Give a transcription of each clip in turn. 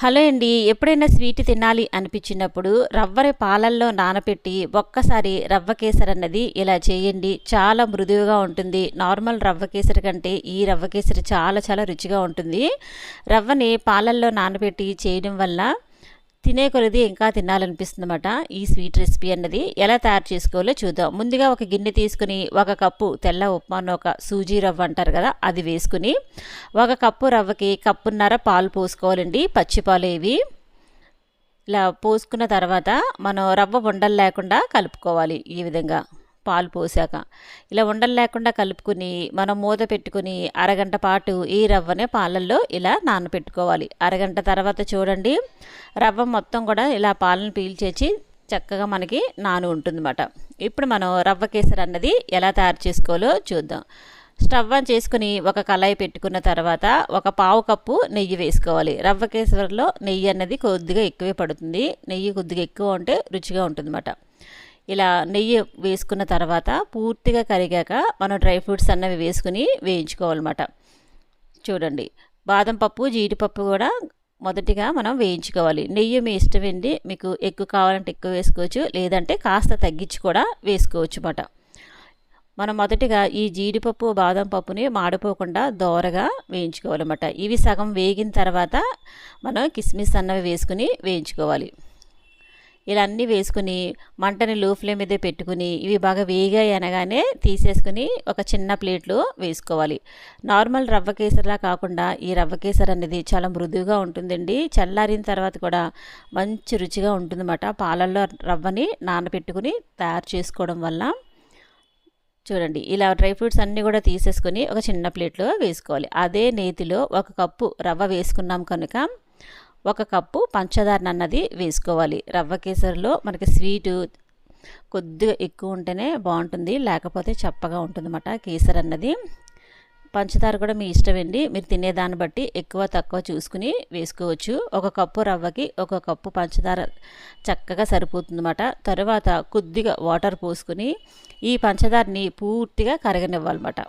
Hello అండి ఎప్పుడైనా sweet తినాలి అనిపించినప్పుడు రవ్వని పాలల్లో నానపెట్టి ఒక్కసారి రవ్వ కేసరి అన్నది ఇలా చేయండి. చాలా మృదువుగా ఉంటుంది. నార్మల్ రవ్వ కేసరి కంటే ఈ రవ్వ కేసరి చాలా చాలా రుచిగా ఉంటుంది. రవ్వని పాలల్లో నానబెట్టి చేయడం వల్ల తినే కొలది ఇంకా తినాలనిపిస్తుంది అనమాట ఈ స్వీట్ రెసిపీ అన్నది ఎలా తయారు చేసుకోవాలో చూద్దాం. ముందుగా ఒక గిన్నె తీసుకుని ఒక కప్పు తెల్ల ఉప్మాను ఒక సూజీ రవ్వ అంటారు కదా అది వేసుకుని ఒక కప్పు రవ్వకి కప్పున్నర పాలు పోసుకోవాలండి. పచ్చిపాలు ఇవి. ఇలా పోసుకున్న తర్వాత మనం రవ్వ ఉండలు లేకుండా కలుపుకోవాలి ఈ విధంగా. పాలు పోసాక ఇలా ఉండలు లేకుండా కలుపుకుని మనం మూత పెట్టుకుని అరగంట పాటు ఈ రవ్వనే పాలల్లో ఇలా నానపెట్టుకోవాలి. అరగంట తర్వాత చూడండి రవ్వ మొత్తం కూడా ఇలా పాలను పీల్చేసి చక్కగా మనకి నాను ఉంటుందన్నమాట. ఇప్పుడు మనం రవ్వ కేసరి అన్నది ఎలా తయారు చేసుకోవాలో చూద్దాం. స్టవ్ ఆన్ చేసుకుని ఒక కళాయి పెట్టుకున్న తర్వాత ఒక పావు కప్పు నెయ్యి వేసుకోవాలి. రవ్వ కేసరిలో నెయ్యి అన్నది కొద్దిగా ఎక్కువే పడుతుంది. నెయ్యి కొద్దిగా ఎక్కువ ఉంటే రుచిగా ఉంటుందన్నమాట. ఇలా నెయ్యి వేసుకున్న తర్వాత పూర్తిగా కరిగాక మనం డ్రై ఫ్రూట్స్ అన్నవి వేసుకుని వేయించుకోవాలన్నమాట. చూడండి బాదం పప్పు జీడిపప్పు కూడా మొదటిగా మనం వేయించుకోవాలి. నెయ్యి మీ ఇష్టమండి మీకు ఎక్కువ కావాలంటే ఎక్కువ వేసుకోవచ్చు లేదంటే కాస్త తగ్గించి కూడా వేసుకోవచ్చు అన్నమాట. మనం మొదటిగా ఈ జీడిపప్పు బాదం పప్పుని మాడిపోకుండా దోరగా వేయించుకోవాలన్నమాట. ఇవి సగం వేగిన తర్వాత మనం కిస్మిస్ అన్నవి వేసుకుని వేయించుకోవాలి. ఇలా అన్నీ వేసుకుని మంటని లో ఫ్లేమ్ మీదే పెట్టుకుని ఇవి బాగా వేగాయి అనగానే తీసేసుకుని ఒక చిన్న ప్లేట్లో వేసుకోవాలి. నార్మల్ రవ్వ కేసరిలా కాకుండా ఈ రవ్వ కేసరి అనేది చాలా మృదువుగా ఉంటుందండి. చల్లారిన తర్వాత కూడా మంచి రుచిగా ఉంటుందన్నమాట. పాలల్లో రవ్వని నానబెట్టుకుని తయారు చేసుకోవడం వల్ల చూడండి ఇలా డ్రై ఫ్రూట్స్ అన్నీ కూడా తీసేసుకొని ఒక చిన్న ప్లేట్లో వేసుకోవాలి. అదే నేతిలో ఒక కప్పు రవ్వ వేసుకున్నాం కనుక ఒక కప్పు పంచదార అన్నది వేసుకోవాలి. రవ్వ కేసరిలో మనకి స్వీటు కొద్దిగా ఎక్కువ ఉంటేనే బాగుంటుంది లేకపోతే చప్పగా ఉంటుందన్నమాట కేసరి అన్నది పంచదార కూడా మీ ఇష్టమండి. మీరు తినేదాన్ని బట్టి ఎక్కువ తక్కువ చూసుకుని వేసుకోవచ్చు. ఒక కప్పు రవ్వకి ఒక కప్పు పంచదార చక్కగా సరిపోతుందన్నమాట. తర్వాత కొద్దిగా వాటర్ పోసుకుని ఈ పంచదారని పూర్తిగా కరగనివ్వాలన్నమాట.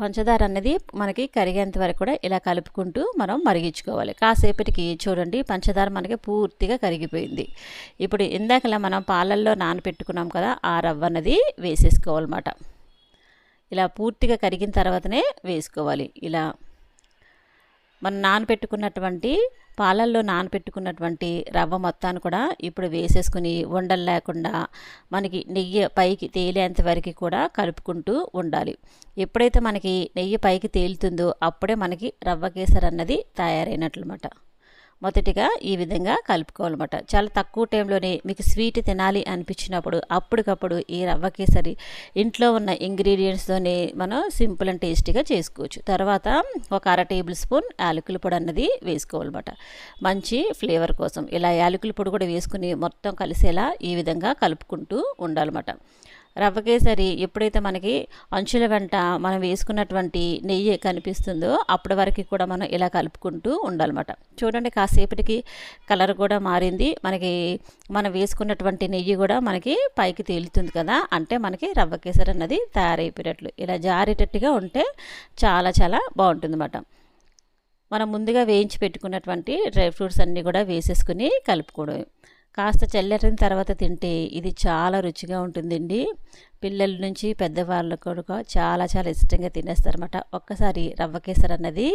పంచదార అనేది మనకి కరిగేంత వరకు కూడా ఇలా కలుపుకుంటూ మనం మరిగించుకోవాలి. కాసేపటికి చూడండి పంచదార మనకి పూర్తిగా కరిగిపోయింది. ఇప్పుడు ఇందాకలా మనం పాలల్లో నానపెట్టుకున్నాం కదా ఆ రవ్వ అన్నది వేసేసుకోవాలన్నమాట. ఇలా పూర్తిగా కరిగిన తర్వాతనే వేసుకోవాలి. ఇలా మనం నానపెట్టుకున్నటువంటి పాలల్లో నానపెట్టుకున్నటువంటి రవ్వ మొత్తాన్ని కూడా ఇప్పుడు వేసేసుకుని ఉండలు లేకుండా మనకి నెయ్యి పైకి తేలేంత వరకు కూడా కలుపుకుంటూ ఉండాలి. ఎప్పుడైతే మనకి నెయ్యి పైకి తేలుతుందో అప్పుడే మనకి రవ్వ కేసర్ అన్నది తయారైనట్లమాట మొదటిగా ఈ విధంగా కలుపుకోవాలన్నమాట. చాలా తక్కువ టైంలోనే మీకు స్వీట్ తినాలి అనిపించినప్పుడు అప్పటికప్పుడు ఈ రవ్వ కేసరి ఇంట్లో ఉన్న ఇంగ్రీడియంట్స్తోనే మనం సింపుల్ అండ్ టేస్టీగా చేసుకోవచ్చు. తర్వాత ఒక అర టేబుల్ స్పూన్ యాలకుల పొడి అన్నది వేసుకోవాలన్నమాట. మంచి ఫ్లేవర్ కోసం. ఇలా యాలకుల పొడి కూడా వేసుకుని మొత్తం కలిసేలా ఈ విధంగా కలుపుకుంటూ ఉండాలన్నమాట. రవ్వ కేసరి ఎప్పుడైతే మనకి అంచుల వెంట మనం వేసుకున్నటువంటి నెయ్యి కనిపిస్తుందో అప్పటి వరకు కూడా మనం ఇలా కలుపుకుంటూ ఉండాలన్నమాట. చూడండి కాసేపటికి కలర్ కూడా మారింది. మనకి మనం వేసుకున్నటువంటి నెయ్యి కూడా మనకి పైకి తేలుతుంది కదా అంటే మనకి రవ్వ కేసరి అన్నది తయారైపోయినట్లు. ఇలా జారేటట్టుగా ఉంటే చాలా చాలా బాగుంటుందన్నమాట. మనం ముందుగా వేయించి పెట్టుకున్నటువంటి డ్రై ఫ్రూట్స్ అన్నీ కూడా వేసేసుకుని కలుపుకోవడం కాస్త చల్లరిన తర్వాత తింటే ఇది చాలా రుచిగా ఉంటుందండి. పిల్లల నుంచి పెద్దవాళ్ళు కూడా చాలా చాలా ఇష్టంగా తినేస్తారన్నమాట. ఒక్కసారి రవ్వ అన్నది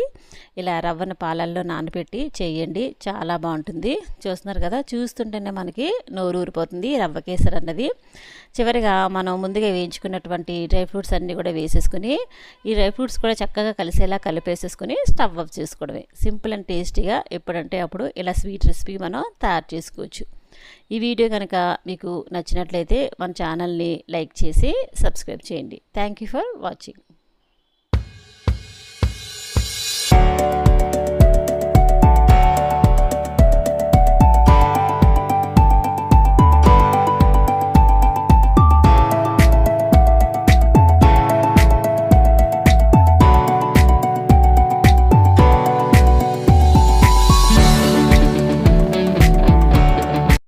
ఇలా రవ్వను పాలల్లో నానబెట్టి చేయండి చాలా బాగుంటుంది. చూస్తున్నారు కదా చూస్తుంటేనే మనకి నోరు ఊరిపోతుంది రవ్వ అన్నది. చివరిగా మనం ముందుగా వేయించుకున్నటువంటి డ్రై ఫ్రూట్స్ అన్నీ కూడా వేసేసుకుని ఈ డ్రై ఫ్రూట్స్ కూడా చక్కగా కలిసేలా కలిపేసేసుకుని స్టవ్ ఆఫ్ చేసుకోవడమే. సింపుల్ అండ్ టేస్టీగా ఎప్పుడంటే అప్పుడు ఇలా స్వీట్ రెసిపీ మనం తయారు చేసుకోవచ్చు. ఈ వీడియో కనుక మీకు నచ్చినట్లయితే మన ఛానల్ని లైక్ చేసి సబ్స్క్రైబ్ చేయండి. Thank you for watching